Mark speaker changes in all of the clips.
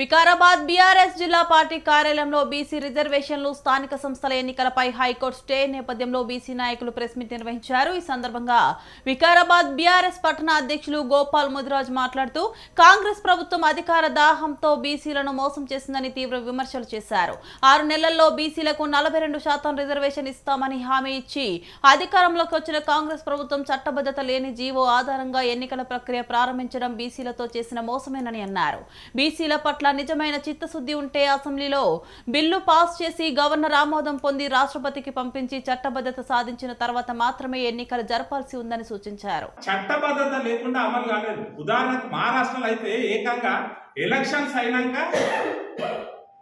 Speaker 1: Vikarabad BRS జిల్లా పార్టీ కార్యాలయంలో బీసీ రిజర్వేషన్లు స్థానిక సంస్థల ఎన్నికలపై హైకోర్టు స్టే నేపథ్యంలో బీసీ నాయకులు ప్రెస్ మీట్ నిర్వహించారు. ఈ సందర్భంగా వికారాబాద్ బీఆర్ఎస్ పట్టణ అధ్యక్షులు గోపాల్ ముదిరాజ్ మాట్లాడుతూ కాంగ్రెస్ ప్రభుత్వం అధికార దాహంతో బీసీలను మోసం చేసిందని తీవ్ర విమర్శలు చేశారు. ఆరు నెలల్లో బీసీలకు నలభై రెండు శాతం రిజర్వేషన్ ఇస్తామని హామీ ఇచ్చి అధికారంలోకి వచ్చిన కాంగ్రెస్ ప్రభుత్వం చట్టబద్ధత లేని జీవో ఆధారంగా ఎన్నికల ప్రక్రియ ప్రారంభించడం బీసీలతో చేసిన మోసమేనని అన్నారు. బీసీల పట్ల నిజమైన చిత్తశుద్ధి ఉంటే అసెంబ్లీలో బిల్లు పాస్ చేసి గవర్నర్ ఆమోదం పొంది రాష్ట్రపతికి పంపించి చట్టబద్ధత సాధించిన తర్వాత మాత్రమే ఎన్నికలు జరపాల్సి ఉందని సూచించారు.
Speaker 2: చట్టబద్ధత లేకుండా అమలు కాలేదు. ఉదాహరణకు మహారాష్ట్రలో అయితే ఏకంగా ఎలక్షన్స్ అయినాక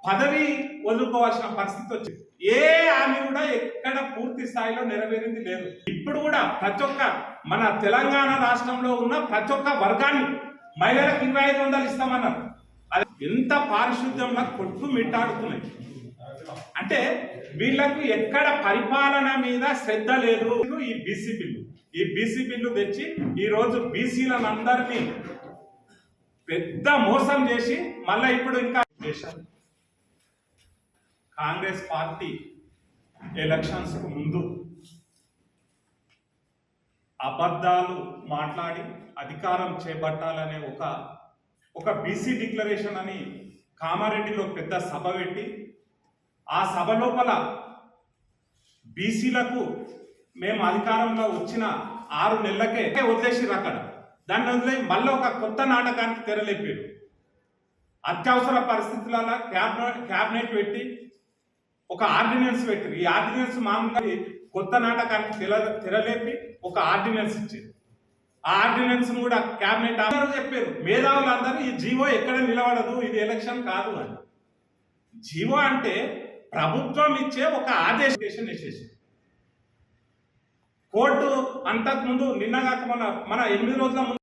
Speaker 2: పదవి వదులుకోవాల్సిన పరిస్థితి వచ్చింది. ఏ హామీ కూడా ఎక్కడ పూర్తి స్థాయిలో నెరవేరింది లేదు. ఇప్పుడు కూడా ప్రతి ఒక్క మన తెలంగాణ రాష్ట్రంలో ఉన్న ప్రతి ఒక్క వర్గాన్ని మహిళలకు ఇరవై ఐదు వందలు ఇస్తామన్నారు. అది ఎంత పారిశుద్ధ్యంలో కొట్టు మిట్టాడుతున్నాయి. అంటే వీళ్ళకు ఎక్కడ పరిపాలన మీద శ్రద్ధ లేదు. ఈ బీసీ బిల్లు. ఈ బీసీ బిల్లు తెచ్చి ఈ రోజు బీసీలను అందరినీ పెద్ద మోసం చేసి మళ్ళీ ఇప్పుడు ఇంకా చేశారు. కాంగ్రెస్ పార్టీ ఎలక్షన్స్కు ముందు అబద్ధాలు మాట్లాడి అధికారం చేపట్టాలనే ఒక ఒక బీసీ డిక్లరేషన్ అని కామారెడ్డిలో పెద్ద సభ పెట్టి ఆ సభ లోపల బీసీలకు మేము అధికారంలో వచ్చిన ఆరు నెలలకే వదిలేసిర్రు అక్కడ. దాన్ని వదిలేసి మళ్ళీ ఒక కొత్త నాటకానికి తెరలేపారు. అత్యవసర పరిస్థితులలో క్యాబినెట్ క్యాబినెట్ పెట్టి ఒక ఆర్డినెన్స్ పెట్టారు ఈ ఆర్డినెన్స్ మామూలుగా కొత్త నాటకానికి తెర తెరలేపి ఒక ఆర్డినెన్స్ ఇచ్చారు. ఆ ఆర్డినెన్స్ కూడా క్యాబినెట్ అందరూ చెప్పారు. మేధావులు అందరూ ఈ జీవో ఎక్కడ నిలబడదు ఇది ఎలక్షన్ కాదు అని. జీవో అంటే ప్రభుత్వం ఇచ్చే ఒక ఆదేశం. వేసేసి కోర్టు అంతకుముందు నిన్నగాక మన మన ఎనిమిది రోజుల ముందు